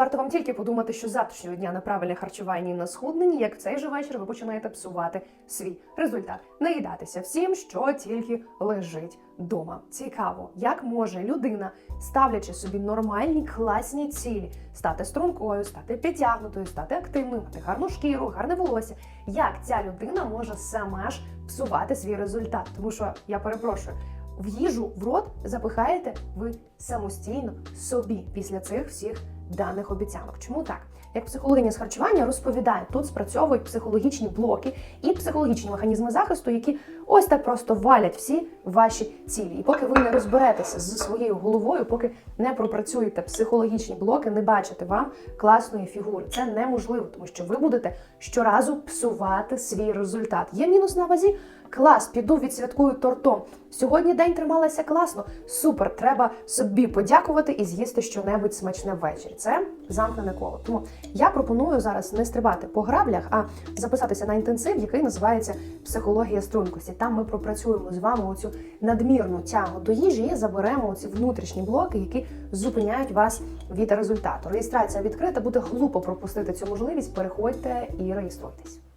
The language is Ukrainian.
варто вам тільки подумати, що завтрашнього дня на правильне харчування і на схудненні, як в цей же вечір ви починаєте псувати свій результат, наїдатися всім, що тільки лежить вдома. Цікаво, як може людина, ставлячи собі нормальні класні цілі, стати стрункою, стати підтягнутою, стати активною, мати гарну шкіру, гарне волосся. Як ця людина може сама ж псувати свій результат? Тому що я перепрошую. В їжу в рот запихаєте ви самостійно собі після цих всіх даних обіцянок. Чому так? Як психологиня з харчування розповідає, тут спрацьовують психологічні блоки і психологічні механізми захисту, які ось так просто валять всі ваші цілі. І поки ви не розберетеся з своєю головою, поки не пропрацюєте психологічні блоки, не бачите вам класної фігури. Це неможливо, тому що ви будете щоразу псувати свій результат. Є мінус на вазі. Клас, піду відсвяткую тортом. Сьогодні день трималася класно. Супер, треба собі подякувати і з'їсти щонебудь смачне ввечері. Це замкнене коло. Тому я пропоную зараз не стрибати по граблях, а записатися на інтенсив, який називається психологія стрункості. Там ми пропрацюємо з вами оцю надмірну тягу до їжі і заберемо оці внутрішні блоки, які зупиняють вас від результату. Реєстрація відкрита, буде глупо пропустити цю можливість. Переходьте і реєструйтесь.